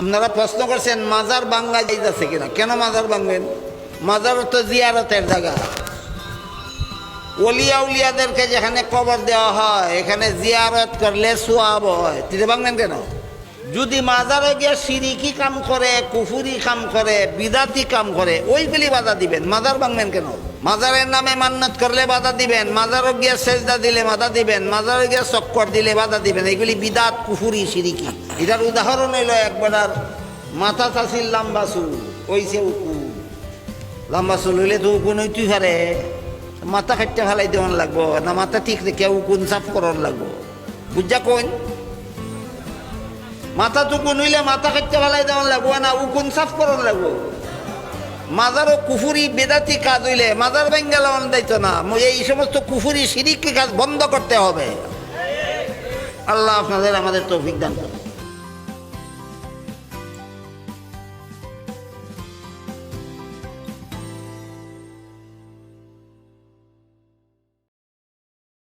আপনারা প্রশ্ন করছেন, মাজার বাঙ্গা যাইতেছে কিনা? কেন মাজার ভাঙবেন? মাজার তো জিয়ারতের জায়গা। অলিয়া উলিয়াদেরকে যেখানে কবর দেওয়া হয়, এখানে জিয়ারত করলে সোয়াব হয়। তিনি ভাঙবেন কেন? যদি মাজারে গিয়ে সিরিকি কাম করে, কুফুরি কাম করে, বিদাতি কাম করে ওইগুলি বাধা দিবেন। মাজার ভাঙবেন কেন? মাজারের নামে মান্নাত করলে বাধা দিবেন, মাজারও গিয়া সেজদা দিলে বাধা দিবেন মাজারে গিয়া চক্কর দিলে বাধা দিবেন। এগুলি বিদাত, কুফুরি, সিরিকি। এটার উদাহরণ হইল একবার মাথা চাষির লাম্বা চুল ওইছে উকু। লম্বা চুল হইলে তো উকুন হইতে পারে। মাথা খাইতে ফেলাই দেওয়ান লাগবো, না মাথা ঠিক রেখে উকুন সাফ করার লাগবো। বুঝা কোন মাথা টুকুন হইলে মাথা খাইতে ফেলাই দেওয়ান লাগবো, না উকুন সাফ করার লাগবো। মাজারও কুফুরি বেদাতি কাজ হইলে মাজার বেঙ্গাল দায়িত্ব না। এই সমস্ত কুফুরি সিরিকি কাজ বন্ধ করতে হবে। আল্লাহ আপনাদের আমাদের তৌফিক দান